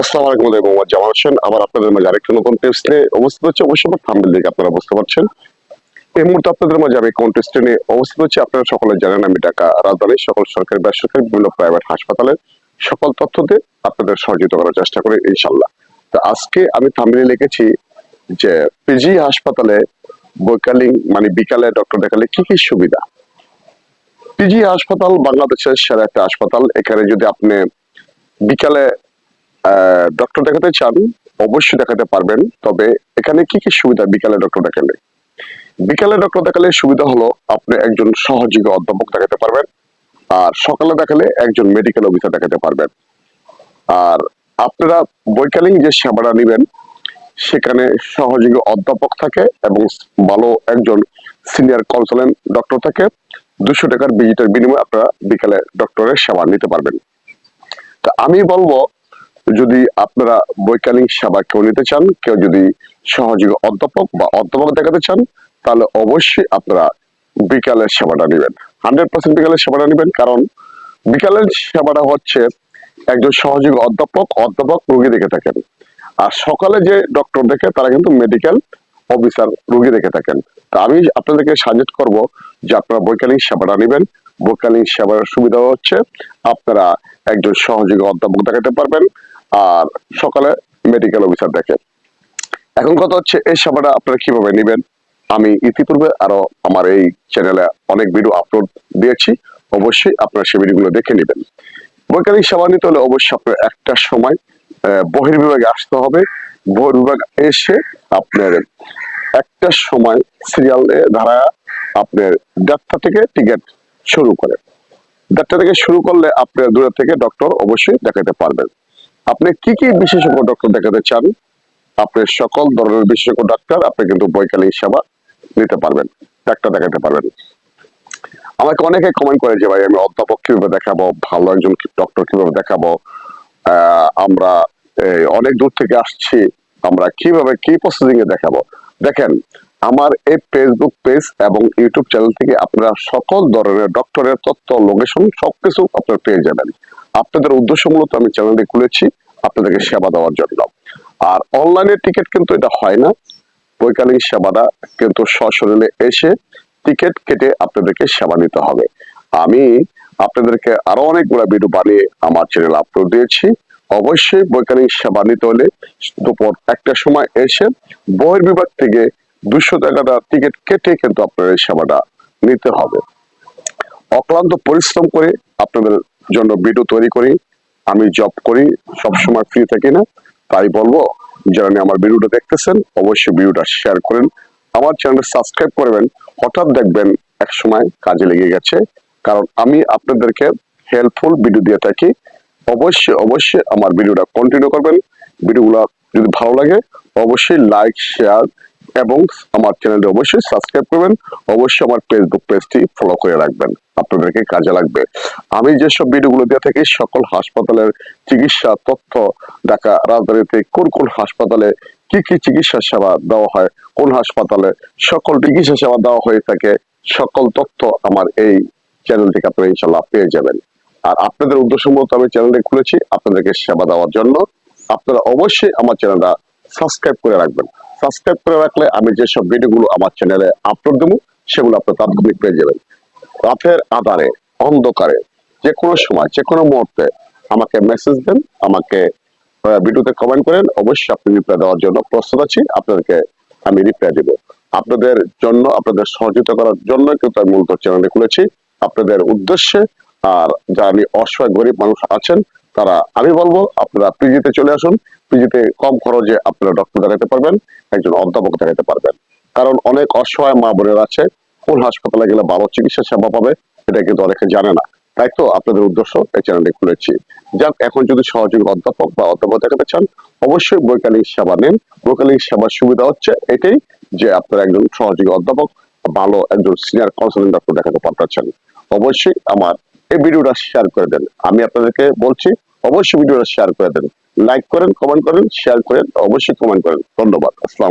আসসালামু আলাইকুম আমি মোহাম্মদ জামাল হোসেন আবার আপনাদের মাঝে আরেকটা নতুন টিপস নিয়ে উপস্থিত হচ্ছে। অবশ্যই আমার থাম্বেল দেখে আপনারা বুঝতে পারছেন। এই মুহূর্তে আপনাদের মাঝে আমি কন্টেস্ট নিয়ে উপস্থিত হচ্ছি, আপনারা সকলে জানেন, আমি ঢাকা রাজধানীর সকল সরকারি বেসরকারি বিভিন্ন প্রাইভেট হাসপাতালের সকল তথ্য দিয়ে আপনাদের সহযোগিতা করার চেষ্টা করি ইনশাল্লাহ তো আজকে আমি থাম্বেলে লিখেছি যে পিজি হাসপাতালে বৈকালীন মানে বিকালে ডক্টর দেখালে কি কি সুবিধা? পিজি হাসপাতাল বাংলাদেশের সেরা একটা হাসপাতাল। এখানে যদি আপনি বিকালে ডক্টর দেখাতে চান, অবশ্যই দেখাতে পারবেন। তবে এখানে কি কি সুবিধা বিকালে ডক্টর দেখালে? বিকালে ডক্টর দেখালে সুবিধা হলো আপনি একজন সহযোগী অধ্যাপক দেখাতে পারবেন, আর সকালে দেখালে একজন মেডিকেল অফিসার দেখাতে পারবেন। আর আপনারা বৈকালীন যে সেবাটা নেবেন, সেখানে সহযোগী অধ্যাপক থাকে এবং ভালো একজন সিনিয়র কনসালেন্ট ডক্টর থাকে। দুশো টাকার ভিজিটের বিনিময়ে আপনারা বিকালে ডক্টরের সেবা নিতে পারবেন। তা আমি বলব যদি আপনারা বৈজ্ঞানিক সেবা কেউ নিতে চান, কেউ যদি সহযোগী অধ্যাপক বা অধ্যাপক দেখাতে চান, তাহলে অবশ্যই আপনারা বিকালের সেবাটা নেবেন। হান্ড্রেড পার্সেন্ট বিকালের সেবাটা নেবেন, কারণ বিকালের সেবাটা হচ্ছে একজন সহযোগী অধ্যাপক অধ্যাপক রোগী দেখে থাকেন। আর সকালে যে ডক্টর দেখে, তারা কিন্তু মেডিকেল অফিসার রোগী দেখে থাকেন। তা আমি আপনাদেরকে সাজেস্ট করব যে আপনারা বৈজ্ঞানিক সেবাটা নেবেন। বৈজ্ঞানিক সেবার সুবিধা হচ্ছে, আপনারা একজন সহযোগী অধ্যাপক দেখাতে পারবেন। আর সকালে মেডিকেল অফিসার দেখে। এখন কথা হচ্ছে, এই সেবাটা আপনারা কীভাবে নেবেন? আমি ইতিপূর্বে আরও আমার এই চ্যানেলে অনেক ভিডিও আপলোড দিয়েছি, অবশ্যই আপনারা সেই ভিডিওগুলো দেখে নেবেন। বৈজ্ঞানিক সেবা নিতে হলে অবশ্যই আপনার একটা সময় বহির্বিভাগে আসতে হবে। বহির্বিভাগ এসে আপনার একটা সময় সিরিয়াল ধারা আপনার দেড়টা থেকে টিকিট শুরু করে। দেড়টা থেকে শুরু করলে আপনার দূরে থেকে ডক্টর অবশ্যই দেখাতে পারবেন। আপনি কি কি বিশেষজ্ঞ ডক্টর দেখাতে চান? আপনি সকল ধরনের বিশেষজ্ঞ ডাক্তার আপনি কিন্তু বৈকালীন সেবা নিতে পারবেন, ডাক্তার দেখাতে পারবেন। আমাকে অনেকে কমেন্ট করে যে, ভাই, আমি অধ্যাপক কীভাবে দেখাবো? ভালো একজন ডক্টর কীভাবে দেখাবো? আমরা অনেক দূর থেকে আসছি, আমরা কীভাবে, কি প্রসেসিং এ দেখাবো? দেখেন আমার এই ফেসবুক পেজ এবং ইউটিউব চ্যানেল থেকে আপনারা সকল ধরনের ডক্টরের তথ্য লোকেশন সবকিছু আপনারা পেয়ে যাবেন। আপনাদের উদ্দেশ্য মূলত আমি চ্যানেলটি খুলেছি, আপনাদেরকে সেবা দেওয়ার জন্য। আর অনলাইনে টিকিট কিন্তু এটা হয় না। বৈকালীন সেবাটা কিন্তু সশরীরে এসে টিকিট কেটে আপনাদেরকে সেবা নিতে হবে। আমি আপনাদেরকে আরও অনেকগুলো ভিডিও বানিয়ে আমার চ্যানেল আপলোড দিয়েছি। অবশ্যই বৈজ্ঞানিক সেবা নিতে হলে দুপুর একটা সময় এসে বহির বিভাগ থেকে দুশো টাকাটা টিকিট কেটে কিন্তু আপনার এই সেবাটা নিতে হবে। অক্লান্ত পরিশ্রম করে আপনাদের জন্য ভিডিও তৈরি করি। আমি জব করি সব সময় ফ্রি থাকি না। তাই বলব, যারা আমার ভিডিওটা দেখতেছেন, অবশ্যই ভিডিওটা শেয়ার করেন। আমার চ্যানেল সাবস্ক্রাইব করবেন। হঠাৎ দেখবেন এক সময় কাজে লেগে গেছে। কারণ আমি আপনাদেরকে হেল্পফুল ভিডিও দিয়ে থাকি। অবশ্যই অবশ্যই আমার ভিডিওটা কন্টিনিউ করবেন। ভিডিওগুলো যদি ভালো লাগে, অবশ্যই লাইক শেয়ার এবং আমার চ্যানেলটি অবশ্যই সাবস্ক্রাইব করবেন। অবশ্যই আমার ফেসবুক পেজটি ফলো করে রাখবেন। আপনাদেরকে কাজে লাগবে। আমি যেসব ভিডিওগুলো দিয়ে থাকি, সকল হাসপাতালের চিকিৎসা তথ্য ঢাকা রাজধানীতে কোন কোন হাসপাতালে কি কি চিকিৎসা সেবা দেওয়া হয়, কোন হাসপাতালে সকল চিকিৎসা সেবা দেওয়া হয়ে থাকে, সকল তথ্য আমার এই চ্যানেল থেকে আপনারা ইনশাল্লাহ পেয়ে যাবেন। আর আপনাদের উদ্দেশ্য মতো আমি চ্যানেলটি খুলেছি আপনাদেরকে সেবা দেওয়ার জন্য। আপনারা অবশ্যই আমার চ্যানেলটা সাবস্ক্রাইব করে রাখবেন। সাবস্ক্রাইব করে রাখলে আমি যেসব ভিডিওগুলো আমার চ্যানেলে আপলোড দেবো, সেগুলো আপনারা তাৎক্ষণিক পেয়ে যাবেন। রাতের আধারে, অন্ধকারে যে কোনো সময় যে কোনো মুহূর্তে আমাকে মেসেজ দেন, আমাকে ভিডিওতে কমেন্ট করেন। অবশ্যই আপনি রিপ্লাই দেওয়ার জন্য প্রস্তুত আছি। আপনাদেরকে আমি রিপ্লাই দেবো। আপনাদের জন্য, আপনাদের সহযোগিতা করার জন্য কিন্তু আমি মূলত চ্যানেলটি খুলেছি। আপনাদের উদ্দেশ্যে আর যারা অসহায়, গরিব মানুষ আছেন তারা, আমি বলব, আপনারা পিজিতে চলে আসুন। পিজিতে কম খরচে আপনারা ডক্টর দেখাতে পারবেন, একজন অধ্যাপক দেখাতে পারবেন। কারণ অনেক অসহায় মা বোনের আছে, কোন হাসপাতালে গেলে ভালো চিকিৎসা সেবা পাবে, এটা কিন্তু অনেকে জানে না। তাই তো আপনাদের উদ্দেশ্য এই চ্যানেলটি খুলেছি। যাক, এখন যদি সহযোগী অধ্যাপক বা অধ্যাপক দেখাতে চান, অবশ্যই বৈজ্ঞানিক সেবা নেন। বৈজ্ঞানিক সেবার সুবিধা হচ্ছে এটাই যে আপনারা একজন সহযোগী অধ্যাপক, ভালো একজন সিনিয়র কাউন্সিলিং ডক্টর দেখাতে পারতেছেন অবশ্যই আমার এই ভিডিওটা শেয়ার করে দেন। আমি আপনাদেরকে বলছি অবশ্যই ভিডিওটা শেয়ার করে দেন লাইক করেন কমেন্ট করেন শেয়ার করেন, অবশ্যই কমেন্ট করেন। ধন্যবাদ। আসসালাম